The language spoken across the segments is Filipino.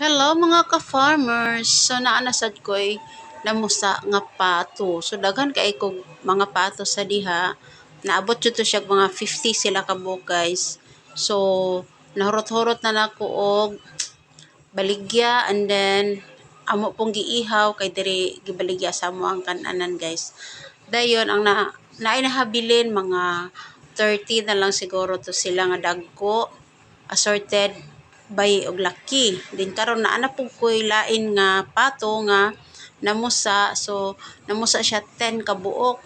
Hello mga ka-farmers. So naanasad ko ay namusa nga pato. So daghan kay kog mga pato sa diha. Naabot jud to siya mga 50 sila ka buok guys. So nahurot-hurot na nako og baligya and then amo pong giihaw kay diri gibaligya sa amo ang kananan guys. Dayon ang na naay mga 30 na lang siguro to sila nga dagko assorted bay og laki. Din karon naa na pug koy lain nga pato nga namusa. So namusa siya 10 ka buok.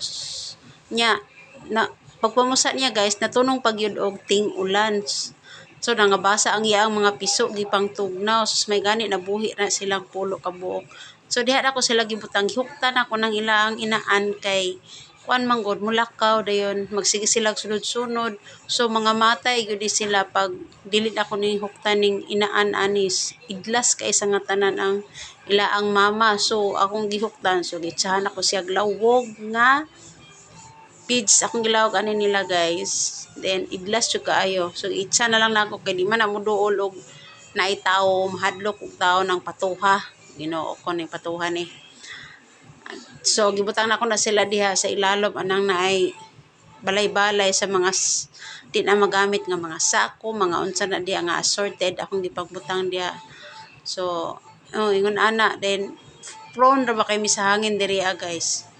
Nya na pagpamusa niya guys natunong pagyud og ting ulan. So nangabasa ang iyang mga piso gipang tugnaw. So may gani nabuhi na silang pulo ka buok. So diha na ko sila gibutang huktan ako ng ilang inaan kay kuan manggod mulakaw dayon magsige sila sunod-sunod. So mga matay gyud sila pag dili na ako ning huktan ning inaan anis. Idlas kay sa nga tanan ang ilaang mama. So akong gihuktan. So gitsahan ako siya lawog nga pids akong gilawag ani nila guys. Then idlas jud kaayo. So itsa na lang nako kay di man na mo duol og naay tawo mahadlok og tawo ng patuha. Ginoo ko ning patuha ni So gibutang na ko na sila diha sa ilalom anang naay balay-balay sa mga di na magamit nga mga sako, mga unsa na diha nga assorted akong gipagbutang diha. So oh ingon ana then prone ra ba kay sa hangin diri ah, guys.